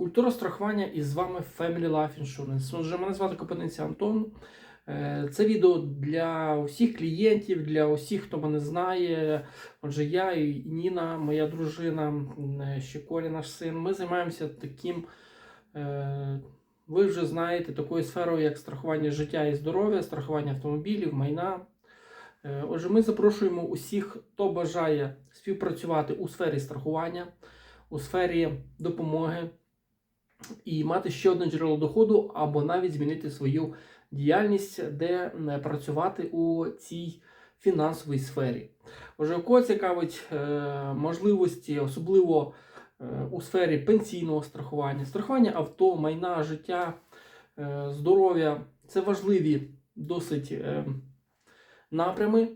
Культура страхування і з вами Family Life Insurance. Отже, мене звати Копаниця Антон. Е, Це відео для усіх клієнтів, для усіх, хто мене знає. Отже, я і Ніна, моя дружина, е, ще Коля, наш син. Ми займаємося таким. е, Ви вже знаєте такою сферою, як страхування життя і здоров'я, страхування автомобілів, майна. Отже, ми запрошуємо усіх, хто бажає співпрацювати у сфері страхування, у сфері допомоги і мати ще одне джерело доходу, або навіть змінити свою діяльність, де е, працювати у цій фінансовій сфері. Отже, кого цікавить е, можливості, особливо е, у сфері пенсійного страхування, страхування авто, майна, життя, здоров'я це важливі досить напрями.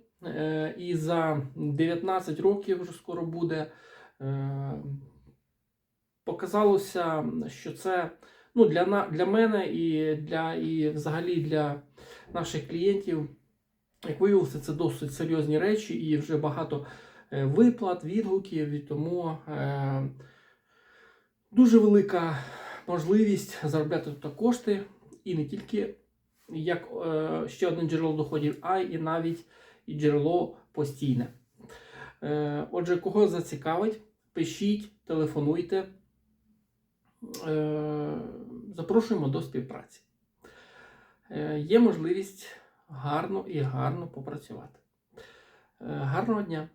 І за 19 років вже скоро буде. Показалося, що це ну, для, для мене і, для, і взагалі для наших клієнтів, як виявилося, це досить серйозні речі і вже багато е, виплат, відгуків, і тому е, дуже велика можливість заробляти тут кошти і не тільки як е, ще одне джерело доходів, а і навіть і джерело постійне. Е, отже, кого зацікавить, пишіть, телефонуйте. Е, запрошуємо до співпраці. Е, Є можливість гарно і гарно попрацювати. Е, Гарного дня!